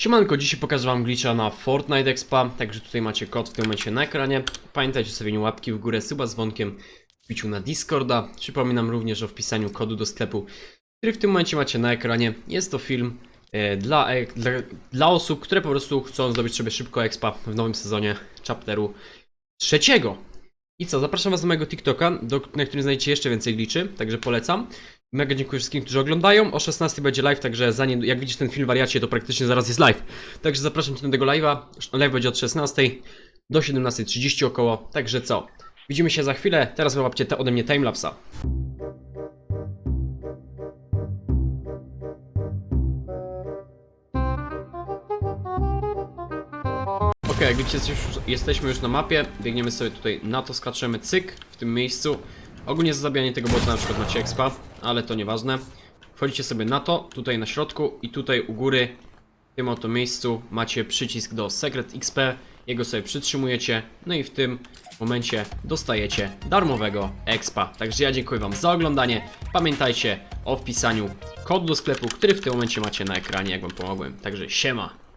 Siemanko, dzisiaj pokażę wam glitcha na Fortnite Expa, także tutaj macie kod w tym momencie na ekranie. Pamiętajcie o stawieniu łapki w górę, suba z dzwonkiem, wbiciu na Discorda. Przypominam również o wpisaniu kodu do sklepu, który w tym momencie macie na ekranie. Jest to film e, dla, e, dla, dla osób, które po prostu chcą zdobyć sobie szybko Expa w nowym sezonie chapteru trzeciego. I co, zapraszam was do mojego TikToka, do, na którym znajdziecie jeszcze więcej glitchy, także polecam. Mega dziękuję wszystkim, którzy oglądają. O 16 będzie live, także zanim, jak widzisz ten film wariacie, to praktycznie zaraz jest live. Także zapraszam cię do tego live'a. Live będzie od 16 do 17.30 około. Także co? Widzimy się za chwilę. Teraz wyłapcie te ode mnie timelapsa. Ok, jak widzicie, jesteśmy już na mapie. Biegniemy sobie tutaj na to, skaczemy cyk w tym miejscu. Ogólnie za zabijanie tego bota na przykład macie expa, ale to nieważne. Wchodzicie sobie na to, tutaj na środku i tutaj u góry w tym oto miejscu macie przycisk do Secret XP. Jego sobie przytrzymujecie, no i w tym momencie dostajecie darmowego expa. Także ja dziękuję Wam za oglądanie. Pamiętajcie o wpisaniu kodu do sklepu, który w tym momencie macie na ekranie, jak Wam pomogłem. Także siema!